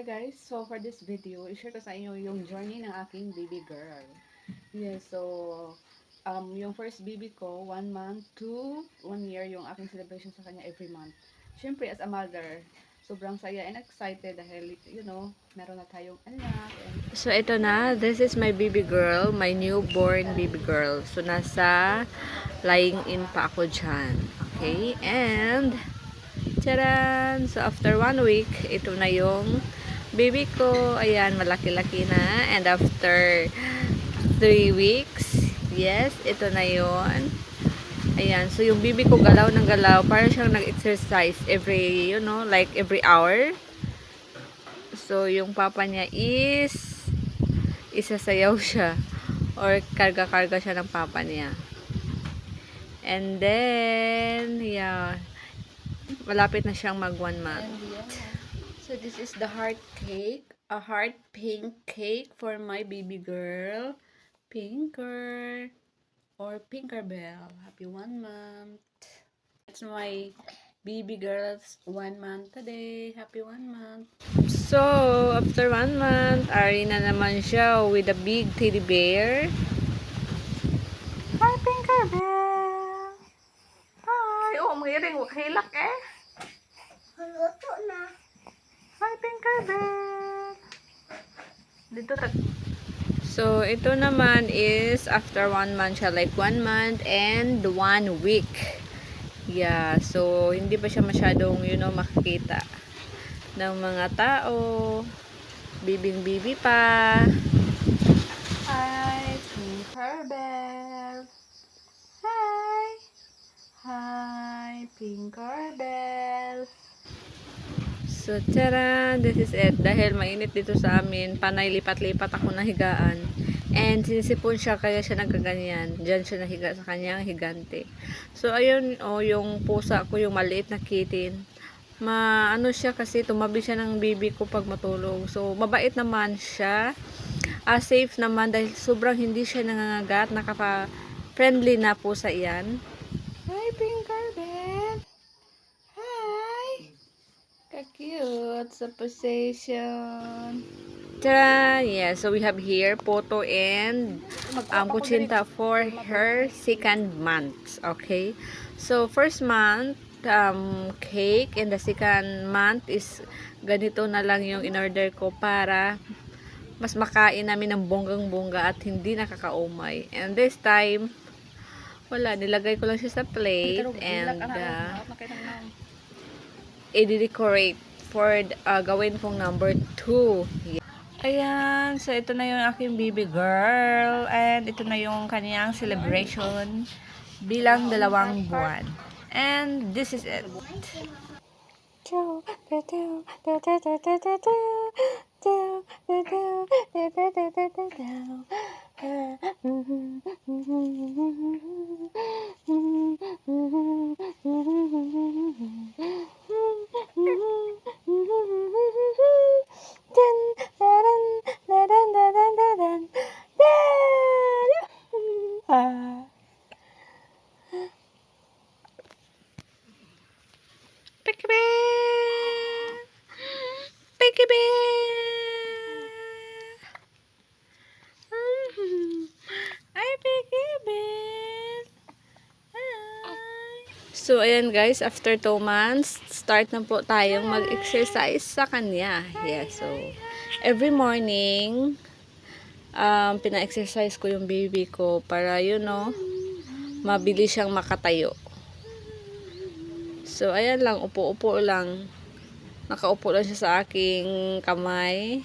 Hi guys, so for this video, i-share ko sa inyo yung journey ng aking baby girl. Yes, so um, yung first baby ko, one month to one year yung aking celebration sa kanya every month. Siyempre, as a mother, sobrang saya and excited dahil, you know, meron na tayong anak. So, ito na. This is my baby girl. My newborn baby girl. So, nasa lying in pa ako dyan. Okay? And, charan! So, after one week, ito na yung baby ko. Ayan, malaki-laki na. And after three weeks, yes, ito na yon Ayan, so yung baby ko galaw ng galaw. Parang siyang nag-exercise every, you know, like every hour. So, yung papa niya is isasayaw siya or karga-karga siya ng papa niya. And then, yeah, malapit na siyang mag one month. So this is the heart cake, a heart pink cake for my baby girl, Pinker or Pinkerbell. Happy one month. It's my baby girl's one month today. Happy one month. So, after one month, ari na naman siya with a big teddy bear. Hi, Pinkerbell! Hi! Oh, mangiring. Hilak eh. Luto na. Tinkerbell! Dito tag... So, ito naman is after one month siya. Like, one month and one week. Yeah. So, hindi pa siya masyadong, you know, makikita ng mga tao. Bibing-bibi pa. Hi, Pinkerbell. Hi. Hi, Pinkerbell. So, tara, this is it. Dahil mainit dito sa amin, panay lipat-lipat ako ng higaan. And sinisipon siya, kaya siya nagkaganyan. Diyan siya nahiga sa kanyang higante. So, ayun, oh, yung pusa ko, yung maliit na kitten. Ma, ano siya kasi, tumabi siya ng baby ko pag matulog. So, mabait naman siya. Ah, safe naman dahil sobrang hindi siya nangangagat. Nakaka-friendly na pusa yan. Hi, Pinkerbell. Hi. Ka-cute sa position. Tara! Yeah, so we have here photo and um, kutsinta for her second month. Okay? So, first month, um, cake and the second month is ganito na lang yung in-order ko para mas makain namin ng bonggang-bongga at hindi nakakaumay. And this time, wala, nilagay ko lang siya sa plate and uh, i-decorate for uh, gawin pong number 2. Ayan, so ito na yung aking baby girl and ito na yung kanyang celebration bilang dalawang buwan. And this is it. Picky Bear! Picky Bear! Ay, Picky Bear! Hi! So, ayan guys, after 2 months, start na po tayong mag-exercise sa kanya. Yeah, so, every morning, um, pina-exercise ko yung baby ko para, you know, mabilis siyang makatayo. So, ayan lang, upo-upo lang. Nakaupo lang siya sa aking kamay.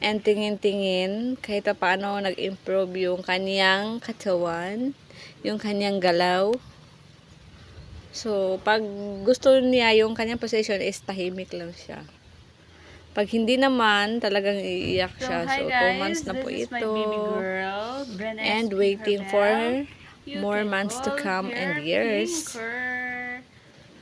And tingin-tingin, kahit pa paano nag-improve yung kanyang katawan, yung kanyang galaw. So, pag gusto niya yung kanyang position is tahimik lang siya. Pag hindi naman, talagang iiyak siya. So, 2 months na po ito. girl, And waiting for more months to come and years.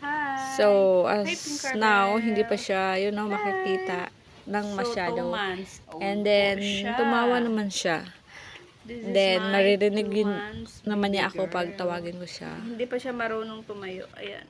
Hi. So, Hi, as Tinkerbell. now, hindi pa siya, you know, makikita ng So, masyado. two months old And then, siya. tumawa naman siya. This is Then, my two yun months naman niya ako pag tawagin ko siya. Hindi pa siya marunong tumayo. Ayan.